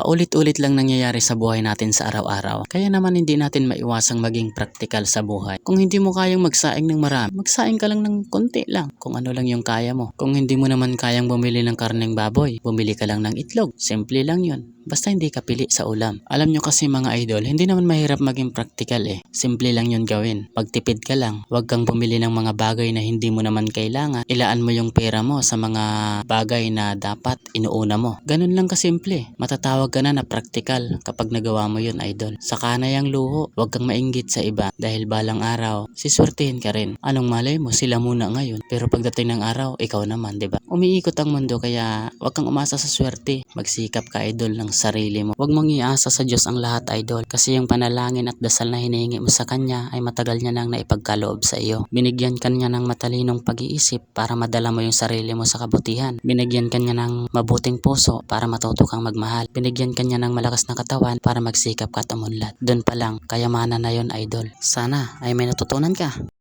Paulit-ulit lang nangyayari sa buhay natin sa araw-araw. Kaya naman hindi natin maiwasang maging praktikal sa buhay. Kung hindi mo kayang magsaing ng marami, magsaing ka lang ng konti lang. Kung ano lang yung kaya mo. Kung hindi mo naman kayang bumili ng karneng baboy, bumili ka lang ng itlog. Simple lang yun. Basta hindi ka pili sa ulam. Alam nyo kasi mga idol, hindi naman mahirap maging praktikal eh. Simple lang yun gawin. Pagtipid ka lang, huwag kang bumili ng mga bagay na hindi mo naman kailangan. Ilaan mo yung pera mo sa mga bagay na dapat inuuna mo. Ganun lang kasimple. Matatawag ka na na praktikal kapag nagawa mo yun idol. Saka na luho, huwag kang mainggit sa iba dahil balang araw, siswertihin ka rin. Anong malay mo, sila muna ngayon. Pero pagdating ng araw, ikaw naman, 'di ba? Umiikot ang mundo kaya huwag kang umasa sa swerte. Magsikap ka idol ng sarili mo. Huwag mong iasa sa Diyos ang lahat idol kasi yung panalangin at dasal na hinihingi mo sa Kanya ay matagal niya nang naipagkaloob sa iyo. Binigyan ka niya ng matalinong pag-iisip para madala mo yung sarili mo sa kabutihan. Binigyan ka niya ng mabuting puso para matuto kang magmahal. Binigyan ka niya ng malakas na katawan para magsikap ka at umunlad. Doon pa lang, kayamanan na yon idol. Sana ay may natutunan ka.